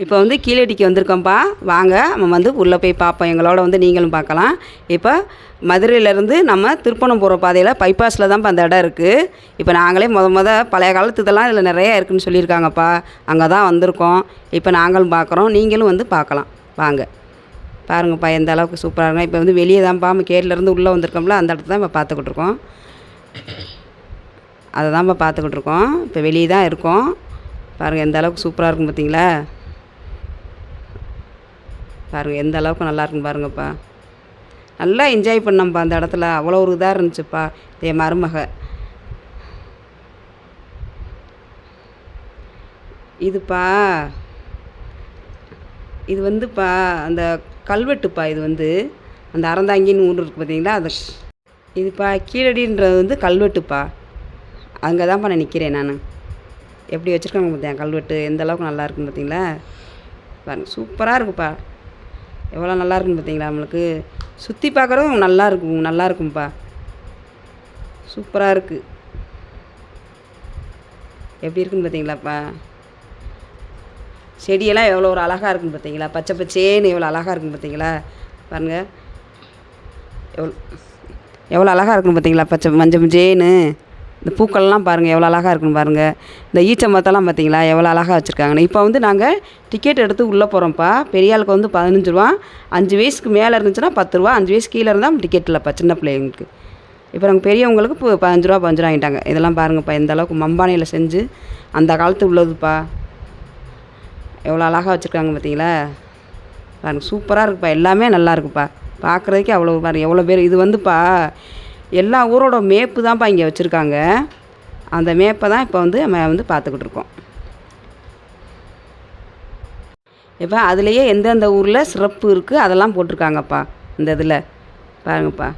இப்போ வந்து கீழடிக்கு வந்திருக்கோம்ப்பா வாங்க நம்ம வந்து உள்ளே போய் பார்ப்போம். எங்களோட வந்து நீங்களும் பார்க்கலாம். இப்போ மதுரையிலேருந்து நம்ம திருப்பணம் போகிற பாதையில் பைபாஸில் தான்ப்பா அந்த இடம் இருக்குது இப்போ நாங்களே முத முத பழைய காலத்து இதெல்லாம் இதில் நிறையா இருக்குதுன்னு சொல்லியிருக்காங்கப்பா. அங்கே தான் வந்திருக்கோம். இப்போ நாங்களும் பார்க்குறோம். நீங்களும் வந்து பார்க்கலாம். வாங்க. பாருங்கப்பா எந்த அளவுக்கு சூப்பராக இருக்கும் இப்போ வந்து வெளியே தான்ப்பா. நம்ம கேட்லேருந்து உள்ளே வந்திருக்கோம்ல அந்த இடத்த தான் இப்போ பார்த்துக்கிட்டு இருக்கோம். அதை தான்ப்பா பார்த்துக்கிட்டு இருக்கோம். இப்போ வெளியே தான் இருக்கோம். பாருங்கள் எந்த அளவுக்கு சூப்பராக இருக்கும் பார்த்தீங்களா? பாருங்கள் எந்த அளவுக்கு நல்லா இருக்குன்னு பாருங்கப்பா. நல்லா என்ஜாய் பண்ணோம்ப்பா அந்த இடத்துல. அவ்வளோ ஒரு இதாக இருந்துச்சுப்பா. என் மருமக. இதுப்பா. இது வந்துப்பா அந்த கல்வெட்டுப்பா இது வந்து. அந்த அறந்தாங்கின்னு ஊர் இருக்குது பார்த்தீங்களா அது இதுப்பா கீழடின்றது வந்து கல்வெட்டுப்பா. அங்கே தான்ப்பா நான் நிற்கிறேன் நான். எப்படி வச்சுருக்காங்க பார்த்தேன் கல்வெட்டு? எந்த அளவுக்கு நல்லா இருக்குன்னு பார்த்தீங்களா பாருங்க சூப்பராக இருக்குப்பா. எவ்வளோ நல்லா இருக்குன்னு பார்த்தீங்களா நம்மளுக்கு? சுற்றி பார்க்குறதும் நல்லா இருக்கும் நல்லா இருக்கும்ப்பா சூப்பராக இருக்குது எப்படி இருக்குன்னு பார்த்தீங்களாப்பா செடியெல்லாம் எவ்வளோ ஒரு அழகாக இருக்குன்னு பார்த்தீங்களா பச்சை பச்சேன்னு எவ்வளோ அழகாக இருக்குன்னு பார்த்தீங்களா பாருங்கள் எவ்வளோ எவ்வளோ அழகாக இருக்குன்னு பார்த்தீங்களா பச்சை மஞ்சள் மஞ்சேன்னு. இந்த பூக்கள்லாம் பாருங்கள் எவ்வளோ அழகாக இருக்குன்னு பாருங்கள் இந்த ஈச்ச மரத்தெல்லாம் பார்த்தீங்களா எவ்வளோ அழகாக வச்சுருக்காங்கன்னு. இப்போ வந்து நாங்கள் டிக்கெட் எடுத்து உள்ளே போகிறோம்ப்பா பெரிய ஆளுக்கு வந்து பதினஞ்சு ரூபா அஞ்சு வயசுக்கு மேலே இருந்துச்சுன்னா பத்து ரூபா அஞ்சு வயசு கீழே இருந்தால் டிக்கெட் இல்லைப்பா சின்ன பிள்ளைங்களுக்கு. இப்போ நாங்கள் பெரியவங்களுக்கு இப்போ பதினஞ்சு ரூபா பதினஞ்சு ரூபா வாங்கிட்டாங்க. இதெல்லாம் பாருங்கப்பா எந்த அளவுக்கு மம்பானையில் செஞ்சு அந்த காலத்து உள்ளதுப்பா. எவ்வளோ அழகாக வச்சுருக்காங்க பார்த்தீங்களா? பாருங்க சூப்பராக இருக்குப்பா எல்லாமே நல்லா இருக்குப்பா. பார்க்குறதுக்கே அவ்வளோ பாருங்கள் எவ்வளோ பேர். இது வந்துப்பா எல்லா ஊரோட மேப்பு தான்ப்பா இங்கே வச்சுருக்காங்க. அந்த மேப்பை தான் இப்போ வந்து நம்ம வந்து பார்த்துக்கிட்டு இருக்கோம். இப்போ அதுலேயே எந்தெந்த ஊரில் சிறப்பு இருக்குது அதெல்லாம் போட்டிருக்காங்கப்பா இந்த இதில். பாருங்கப்பா.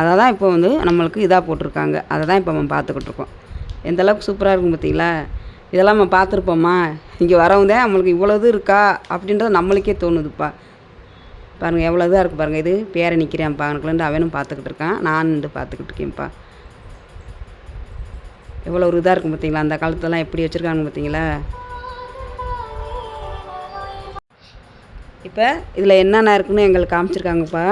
அதை தான் இப்போ வந்து நம்மளுக்கு இதாக போட்டிருக்காங்க. அதை தான் இப்போ நம்ம பார்த்துக்கிட்டு இருக்கோம். எந்த அளவுக்கு சூப்பராக இருக்கும் பார்த்தீங்களா இதெல்லாம் நம்ம பார்த்துருப்போம்மா இங்கே வரவங்க தான் நம்மளுக்கு இவ்வளோ இது இருக்கா? அப்படின்றது நம்மளுக்கே தோணுதுப்பா. பாருங்கள் எவ்வளோ இதாக இருக்குது பாருங்கள் இது பேரை நிற்கிறேன்ப்பா எனக்குலேருந்து அவனும் பார்த்துக்கிட்டு இருக்கான். நான் நின்று பார்த்துக்கிட்டு இருக்கேன்ப்பா. எவ்வளோ ஒரு இதாக இருக்கும் பார்த்தீங்களா அந்த காலத்துலலாம் எப்படி வச்சுருக்காங்க பார்த்தீங்களா இப்போ இதில் என்னென்ன இருக்குன்னு எங்களுக்கு காமிச்சிருக்காங்கப்பா.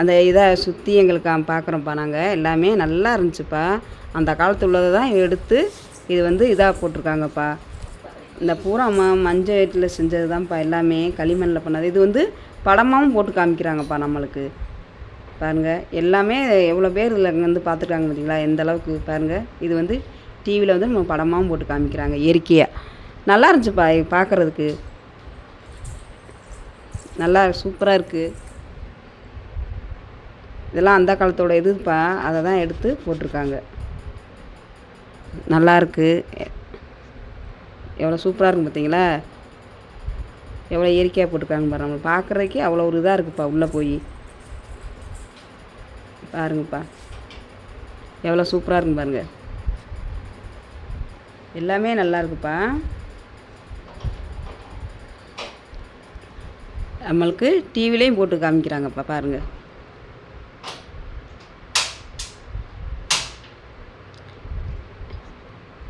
அந்த இதை சுற்றி எங்களுக்கு பார்க்குறோம்ப்பா நாங்கள் எல்லாமே நல்லா இருந்துச்சுப்பா. அந்த காலத்து உள்ளதை தான் எடுத்து இது வந்து இதாக போட்டிருக்காங்கப்பா. இந்த பூரா ம மஞ்சள் செஞ்சது தான்ப்பா எல்லாமே களிமண்ணில் பண்ணது. இது வந்து படமாகவும் போட்டு காமிக்கிறாங்கப்பா நம்மளுக்கு. பாருங்கள் எல்லாமே எவ்வளோ பேர் இதில் வந்து பார்த்துருக்காங்க பார்த்தீங்களா? எந்த அளவுக்கு பாருங்கள் இது வந்து டிவியில் வந்து நம்ம படமாகவும் போட்டு காமிக்கிறாங்க இயற்கையாக நல்லா இருந்துச்சுப்பா பார்க்குறதுக்கு. நல்லா சூப்பராக இருக்குது இதெல்லாம் அந்த காலத்தோட இதுப்பா அதை தான் எடுத்து போட்டிருக்காங்க. நல்லா இருக்குது எவ்வளோ சூப்பராக இருக்கும் பார்த்தீங்களா? எவ்வளோ இயற்கையாக போட்டிருக்காங்க பாரு. நம்ம பார்க்குறதுக்கே அவ்வளோ ஒரு இதாக இருக்குப்பா உள்ளே போய். பாருங்கப்பா. எவ்வளோ சூப்பராக இருக்கும் பாருங்க. எல்லாமே நல்லா இருக்குப்பா. நம்மளுக்கு டிவிலையும் போட்டு காமிக்கிறாங்கப்பா பாருங்கள்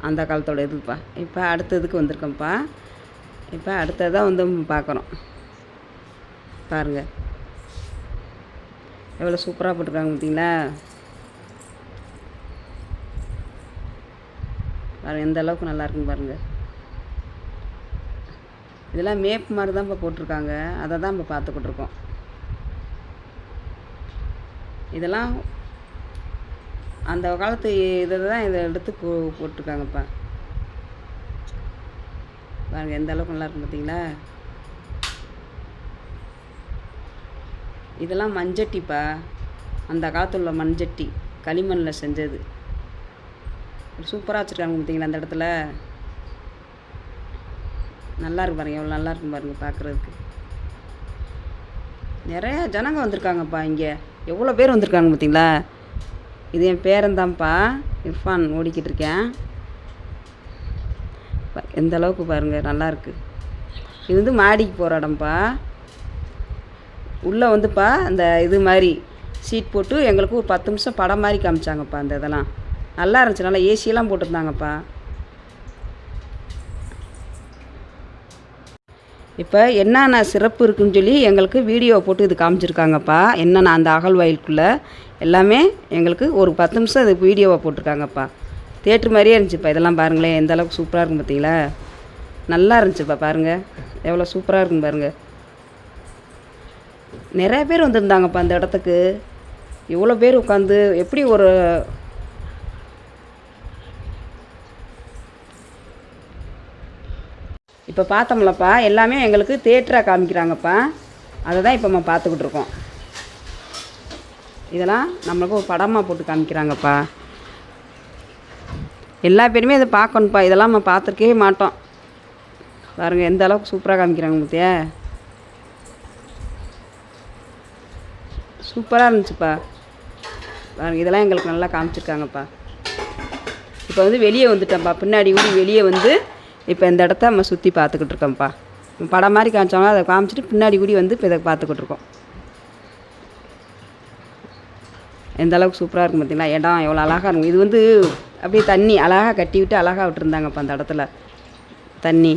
அந்த காலத்தோட இதுப்பா. இப்போ அடுத்ததுக்கு வந்திருக்கோம்ப்பா. இப்போ அடுத்ததாக வந்து பார்க்குறோம் பாருங்கள் எவ்வளோ சூப்பராக போட்டிருக்காங்க பார்த்தீங்களா பாருங்கள் எந்த அளவுக்கு நல்லா இருக்குன்னு பாருங்கள் இதெல்லாம் மேப் மாதிரி தான் இப்போ போட்டிருக்காங்க. அதை தான் இப்போ பார்த்துக்கிட்டு இருக்கோம். இதெல்லாம் அந்த காலத்து இதை தான் இதை எடுத்து போ போட்டிருக்காங்கப்பா. பாருங்கள் எந்த அளவுக்கு நல்லா இருக்கும் பார்த்தீங்களா இதெல்லாம் மஞ்சட்டிப்பா அந்த காலத்தில் உள்ள மண்சட்டி களிமண்ணில் செஞ்சது. சூப்பராக வச்சுருக்காங்க பார்த்தீங்களா அந்த இடத்துல? நல்லா இருக்கு பாருங்கள் எவ்வளோ நல்லா இருக்கும் பாருங்கள் பார்க்குறதுக்கு நிறையா ஜனங்க வந்திருக்காங்கப்பா இங்கே. எவ்வளோ பேர் வந்திருக்காங்க பார்த்தீங்களா இது என் பேரன்தான்ப்பா இர்ஃபான் ஓடிக்கிட்டு இருக்கேன் எந்த அளவுக்கு பாருங்கள் நல்லாயிருக்கு இது வந்து மாடிக்கு போகிற இடம்ப்பா உள்ளே வந்துப்பா அந்த இது மாதிரி சீட் போட்டு எங்களுக்கு ஒரு பத்து நிமிஷம் படம் மாதிரி காமிச்சாங்கப்பா அந்த இதெல்லாம். நல்லா இருந்துச்சு நல்லா ஏசியெல்லாம் போட்டிருந்தாங்கப்பா. இப்போ என்னென்ன சிறப்பு இருக்குன்னு சொல்லி எங்களுக்கு வீடியோ போட்டு இது காமிச்சிருக்காங்கப்பா. என்னென்ன அந்த அகழ்வாயிலுக்குள்ளே எல்லாமே எங்களுக்கு ஒரு பத்து நிமிஷம் அது வீடியோவை போட்டிருக்காங்கப்பா. தேட்ரு மாதிரியே இருந்துச்சுப்பா. இதெல்லாம் பாருங்களேன். எந்த அளவுக்கு சூப்பராக இருக்கும் பார்த்தீங்களா? நல்லா இருந்துச்சுப்பா பாருங்கள் எவ்வளோ சூப்பராக இருக்கும் பாருங்கள் நிறைய பேர் வந்திருந்தாங்கப்பா அந்த இடத்துக்கு. இவ்வளோ பேர் உட்காந்து எப்படி ஒரு இப்போ பார்த்தோம்லப்பா எல்லாமே எங்களுக்கு தேட்டராக காமிக்கிறாங்கப்பா. அதை தான் இப்போ நம்ம பார்த்துக்கிட்டு இருக்கோம். இதெல்லாம் நம்மளுக்கு ஒரு படமாக போட்டு காமிக்கிறாங்கப்பா. எல்லா பேருமே இதை பார்க்கணும்ப்பா. இதெல்லாம் நம்ம பார்த்துருக்கவே மாட்டோம். பாருங்கள் எந்த அளவுக்கு சூப்பராக காமிக்கிறாங்க பார்த்தியா சூப்பராக இருந்துச்சுப்பா. பாருங்க இதெல்லாம் எங்களுக்கு நல்லா காமிச்சிருக்காங்கப்பா. இப்போ வந்து வெளியே வந்துட்டோம்ப்பா. பின்னாடி கூட வெளியே வந்து இப்போ இந்த இடத்த நம்ம சுற்றி பார்த்துக்கிட்டு இருக்கோம்ப்பா. படம் மாதிரி காமிச்சாங்க அதை காமிச்சிட்டு பின்னாடி கூடி வந்து இப்போ இதை பார்த்துக்கிட்டு இருக்கோம். எந்த அளவுக்கு சூப்பராக இருக்கும் பார்த்தீங்களா? இடம் எவ்வளோ அழகாக இருக்கும். இது வந்து அப்படியே தண்ணி அழகாக கட்டி விட்டு அழகாக விட்டுருந்தாங்கப்பா அந்த இடத்துல. தண்ணி.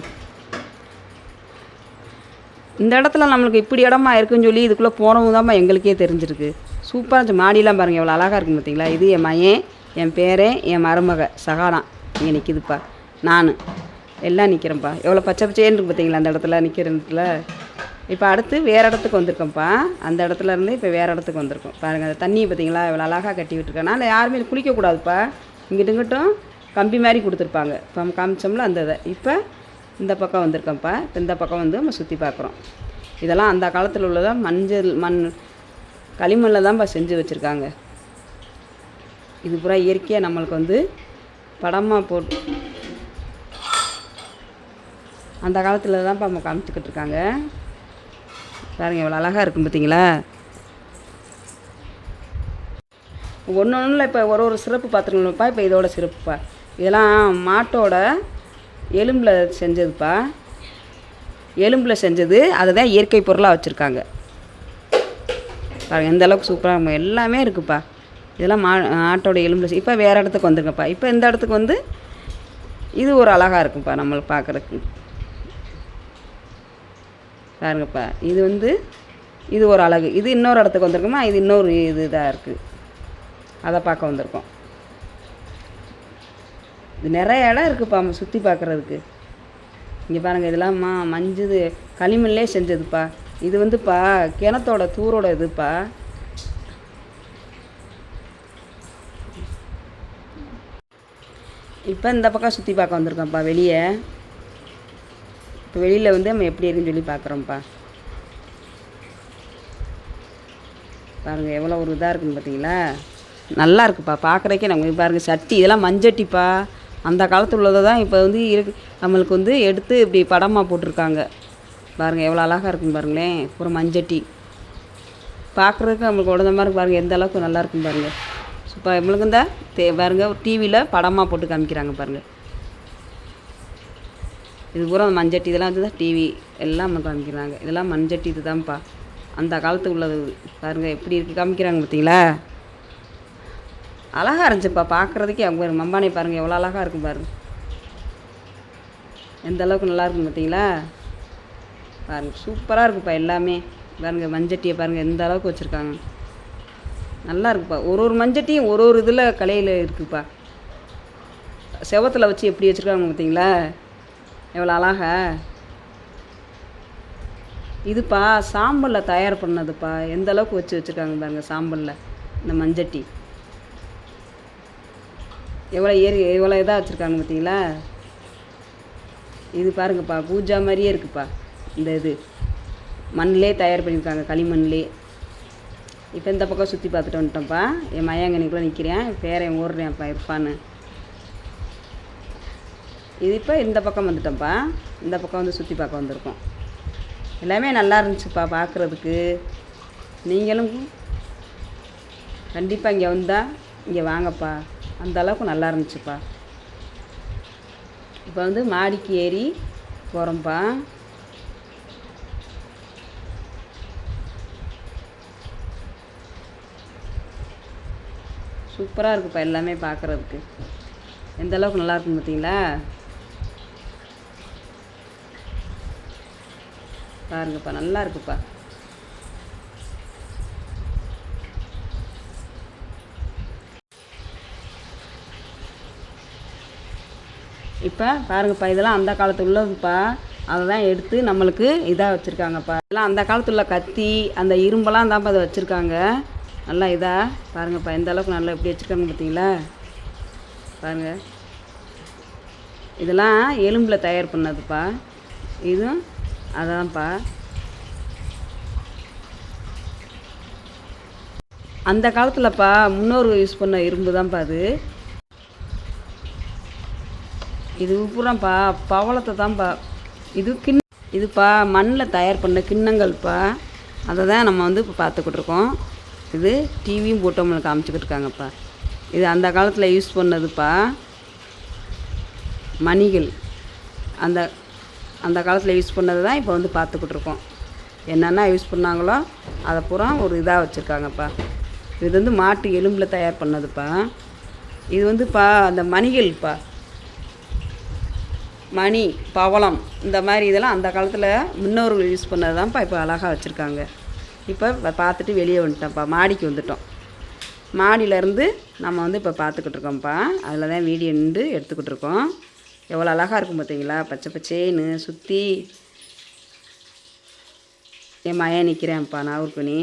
இந்த இடத்துல நம்மளுக்கு இப்படி இடமா இருக்குன்னு சொல்லி இதுக்குள்ளே போனவங்க தான்ப்பா எங்களுக்கே தெரிஞ்சிருக்கு. சூப்பராக இருந்துச்சு. மாடியெலாம் பாருங்கள் எவ்வளோ அழகாக இருக்கும் பார்த்தீங்களா? இது என் மயன் என் பேரன் என் மருமக சகானா. இங்கே நிற்கிதுப்பா நான். எல்லாம் நிற்கிறேன்ப்பா எவ்வளோ பச்சை பச்சைன்னு இருக்கு பார்த்தீங்களா அந்த இடத்துல நிற்கிற இடத்துல? இப்போ அடுத்து வேறு இடத்துக்கு வந்திருக்கோம்ப்பா. அந்த இடத்துல இருந்து இப்போ வேறு இடத்துக்கு வந்திருக்கோம். பாருங்கள் அந்த தண்ணியை பார்த்தீங்களா? இவ்வளோ அழகாக கட்டி விட்டுருக்கேன் நான் யாருமே குளிக்கக்கூடாதுப்பா இங்கிட்டு இங்கிட்டும் கம்பி மாதிரி கொடுத்துருப்பாங்க. இப்போ நம்ம காமிச்சோம்ல அந்த இதை. இப்போ இந்த பக்கம் வந்திருக்கோம்ப்பா. இப்போ இந்த பக்கம் வந்து நம்ம சுற்றி பார்க்குறோம். இதெல்லாம் அந்த காலத்தில் உள்ளதாக மஞ்சள் மண் களிமண்ணில் தான்ப்பா செஞ்சு வச்சுருக்காங்க. இது பூரா இயற்கையாக நம்மளுக்கு வந்து படமாக போட்டு அந்த காலத்தில் தான்ப்பா நம்ம காமிச்சிக்கிட்டு இருக்காங்க. பாருங்க எவ்வளோ அழகாக இருக்கும் பார்த்தீங்களா ஒன்று ஒன்றில் இப்போ ஒரு ஒரு சிறப்பு பார்த்துருங்களப்பா இப்போ இதோட சிறப்புப்பா. இதெல்லாம் மாட்டோட எலும்பில் செஞ்சதுப்பா. எலும்பில் செஞ்சது அதை தான் இயற்கை பொருளாக வச்சுருக்காங்க. பாருங்கள் எந்த அளவுக்கு சூப்பராக இருக்கும் எல்லாமே இருக்குதுப்பா இதெல்லாம் மா ஆட்டோட எலும்பில் இப்போ வேறு இடத்துக்கு வந்துருங்கப்பா. இப்போ இந்த இடத்துக்கு வந்து இது ஒரு அழகாக இருக்கும்ப்பா நம்மளை பார்க்குறதுக்கு பாருங்கப்பா இது வந்து இது ஒரு அழகு. இது இன்னொரு இடத்துக்கு வந்திருக்குமா? இது இன்னொரு இது இதாக இருக்குது அதை பார்க்க வந்திருக்கோம். இது நிறைய இடம் இருக்குதுப்பா நம்ம சுற்றி பார்க்குறதுக்கு இங்கே பாருங்கள் இதெல்லாம் மா மஞ்சது களிமண்லே செஞ்சதுப்பா. இது வந்துப்பா கிணத்தோட தூரோட இதுப்பா. இப்போ இந்த பக்கம் சுற்றி பார்க்க வந்திருக்கோம்ப்பா வெளியே. இப்போ வெளியில் வந்து நம்ம எப்படி இருக்குன்னு சொல்லி பார்க்குறோம்ப்பா பாருங்கள் எவ்வளோ ஒரு இதாக இருக்குன்னு பார்த்தீங்களா நல்லா இருக்குப்பா பார்க்குறக்கே நம்ம பாருங்கள் சட்டி இதெல்லாம் மஞ்சட்டிப்பா. அந்த காலத்தில் உள்ளதை தான் இப்போ வந்து இருக்கு நம்மளுக்கு வந்து எடுத்து இப்படி படமாக போட்டிருக்காங்க. பாருங்கள் எவ்வளோ அழகாக இருக்குன்னு பாருங்களேன் ஒரு மஞ்சட்டி. பார்க்குறதுக்கு நம்மளுக்கு உடந்த மாதிரி பாருங்கள் எந்த அளவுக்கு நல்லா இருக்கும் பாருங்கள் சூப்பர் நம்மளுக்கு இந்த தே பாருங்கள் டிவியில் படமாக போட்டு காமிக்கிறாங்க பாருங்கள் இது பூரா மஞ்சட்டி இதெல்லாம் வந்து தான் டிவி எல்லாம் காமிக்கிறாங்க. இதெல்லாம் மண்சட்டி இது தான்ப்பா அந்த காலத்துக்கு உள்ளது பாருங்கள் பாருங்க எப்படி இருக்குது காமிக்கிறாங்க பார்த்தீங்களா அழகாக இருந்துச்சுப்பா பார்க்குறதுக்கே அவங்க மம்பானை பாருங்கள் எவ்வளோ அழகாக இருக்கும் பாருங்க. எந்த அளவுக்கு நல்லாயிருக்கும் பார்த்தீங்களா பாருங்கள் சூப்பராக இருக்குப்பா எல்லாமே. பாருங்கள் மஞ்சட்டியை பாருங்கள் எந்த அளவுக்கு வச்சுருக்காங்க. நல்லா இருக்குப்பா. ஒரு ஒரு மஞ்சட்டியும் ஒரு ஒரு இதில் கலையில் இருக்குப்பா. செவத்தில் வச்சு எப்படி வச்சுருக்காங்க பார்த்தீங்களா எவ்வளோ அழகா. இதுப்பா சாம்பலில் தயார் பண்ணதுப்பா. எந்த அளவுக்கு வச்சு வச்சுருக்காங்க பாருங்க சாம்பலில். இந்த மஞ்சட்டி. எவ்வளோ ஏறி எவ்வளோ இதாக வச்சுருக்காங்க பார்த்தீங்களா இது பாருங்கப்பா பூஜா மாதிரியே இருக்குப்பா இந்த இது. மண்ணிலே தயார் பண்ணியிருக்காங்க களிமண்லே இப்போ இந்த பக்கம் சுற்றி பார்த்துட்டு வந்துட்டோம்ப்பா. என் மயங்கனிக்குள்ளே நிற்கிறேன் பேரன் ஓடுறேன்ப்பா இருப்பான்னு. இது இப்போ இந்த பக்கம் வந்துட்டோம்ப்பா. இந்த பக்கம் வந்து சுற்றி பார்க்க வந்திருக்கோம். எல்லாமே நல்லா இருந்துச்சுப்பா பார்க்குறதுக்கு. நீங்களும் கண்டிப்பாக இங்கே வந்தால் இங்கே வாங்கப்பா. அந்த அளவுக்கு நல்லா இருந்துச்சுப்பா. இப்போ வந்து மாடிக்கு ஏறி போகிறோம்ப்பா சூப்பராக இருக்குப்பா எல்லாமே பார்க்குறதுக்கு. எந்த அளவுக்கு நல்லா இருக்கும் பார்த்தீங்களா? பாருங்கப்பா நல்லா இருக்குப்பா. இப்போ பாருங்கப்பா இதெல்லாம் அந்த காலத்து உள்ளதுப்பா. அதை தான் எடுத்து நம்மளுக்கு இதாக வச்சுருக்காங்கப்பா. இதெல்லாம் அந்த காலத்துல உள்ள கத்தி அந்த இரும்பெல்லாம் தான்ப்பா அதை வச்சுருக்காங்க. நல்லா இதாக பாருங்கப்பா எந்த அளவுக்கு நல்லா எப்படி வச்சுருக்காங்க பார்த்தீங்களா பாருங்க. இதெல்லாம் எலும்பில் தயார் பண்ணதுப்பா. இதுவும் அதான்ப்பா. அந்த காலத்தில்ப்பா முன்னோர்கள் யூஸ் பண்ண இரும்பு தான்ப்பா அது. இது பூராப்பா பவளத்தை தான்ப்பா இது கிண் இதுப்பா மண்ணில் தயார் பண்ண கிண்ணங்கள்ப்பா. அதை தான் நம்ம வந்து இப்போ பார்த்துக்கிட்டு இருக்கோம். இது டிவியும் போட்டு நம்மளுக்கு காமிச்சிக்கிட்டு இருக்காங்கப்பா. இது அந்த காலத்தில் யூஸ் பண்ணதுப்பா. மணிகள். அந்த அந்த காலத்தில் யூஸ் பண்ணது தான் இப்போ வந்து பார்த்துக்கிட்டு இருக்கோம். என்னென்ன யூஸ் பண்ணாங்களோ அதை பூரா ஒரு இதாக வச்சுருக்காங்கப்பா. இது வந்து மாட்டு எலும்பில் தயார் பண்ணதுப்பா. இது வந்துப்பா அந்த மணிகள்ப்பா. மணி பவளம் இந்த மாதிரி இதெல்லாம் அந்த காலத்தில் முன்னோர்கள் யூஸ் பண்ணது தான்ப்பா இப்போ அழகாக வச்சுருக்காங்க. இப்போ பார்த்துட்டு வெளியே வந்துட்டோம்ப்பா மாடிக்கு வந்துட்டோம். மாடியிலேருந்து நம்ம வந்து இப்போ பார்த்துக்கிட்டு இருக்கோம்ப்பா. அதில் தான் வீடியோ நின்று எடுத்துக்கிட்டு இருக்கோம். எவ்வளோ அழகாக இருக்கும் பார்த்தீங்களா? பச்சை பச்சேன்னு சுற்றி என் மயன் நிற்கிறேன்ப்பா நாகூர்கனி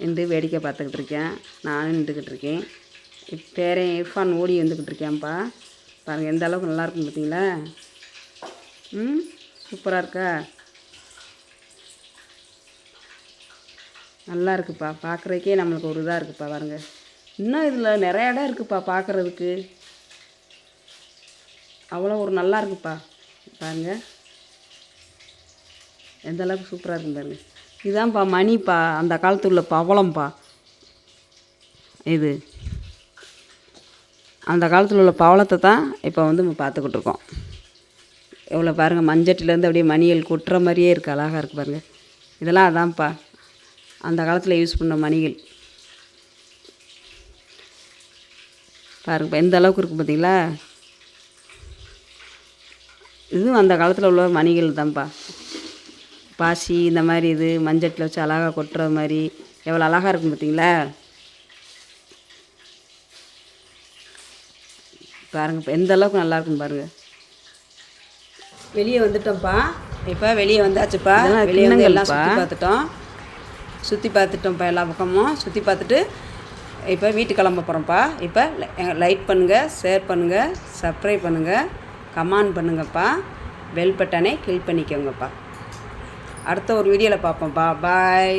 நின்று வேடிக்கை பார்த்துக்கிட்டு இருக்கேன். நானும் நின்றுக்கிட்டு இருக்கேன். இப் பேரன் இர்ஃபான் ஓடி வந்துக்கிட்டு இருக்கேன்ப்பா பாருங்கள் எந்த அளவுக்கு நல்லா இருக்கும் பார்த்தீங்களா? ம் சூப்பராக இருக்கா? நல்லா இருக்குப்பா. பார்க்குறதுக்கே நம்மளுக்கு ஒரு இதாக இருக்குப்பா பாருங்கள் இன்னும் இதில் நிறைய இடம் இருக்குப்பா பார்க்குறதுக்கு. அவ்வளோ ஒரு நல்லா இருக்குப்பா பாருங்கள் எந்த அளவுக்கு சூப்பராக இருக்கும் பாருங்க. இதுதான்ப்பா மணிப்பா. அந்த காலத்து உள்ள பவளம்ப்பா இது. அந்த காலத்தில் உள்ள பவளத்தை தான் இப்போ வந்து நம்ம பார்த்துக்கிட்டு இருக்கோம். எவ்வளோ பாருங்கள் மஞ்சட்டிலேருந்து அப்படியே மணிகள் கொட்டுற மாதிரியே இருக்குது அழகாக இருக்குது பாருங்கள் இதெல்லாம் அதான்ப்பா. அந்த காலத்தில் யூஸ் பண்ண மணிகள். பாருங்கப்பா எந்த அளவுக்கு இருக்குது பார்த்தீங்களா இதுவும் அந்த காலத்தில் உள்ள மணிகள் தான்ப்பா. பாசி இந்த மாதிரி இது மஞ்சட்டில் வச்சு அழகாக கொட்டுற மாதிரி. எவ்வளோ அழகாக இருக்கும் பார்த்தீங்களா பாருங்க இப்போ எந்த அளவுக்கு நல்லா இருக்கும் பாருங்க. வெளியே வந்துட்டோம்ப்பா. இப்போ வெளியே வந்தாச்சுப்பா. வெளியே வந்து எல்லாம் சுற்றி பார்த்துட்டோம். சுற்றி பார்த்துட்டோம்ப்பா எல்லா பக்கமும். சுற்றி பார்த்துட்டு இப்போ வீட்டுக்கு கிளம்ப போகிறோம்ப்பா இப்போ லைக் பண்ணுங்கள் ஷேர் பண்ணுங்கள் சப்ஸ்கிரைப் பண்ணுங்கள் கமான் பண்ணுங்கப்பா. பெல் பட்டனை கிளிக் பண்ணிக்கோங்கப்பா. அடுத்த ஒரு வீடியோவில் பார்ப்போம்ப்பா பாய்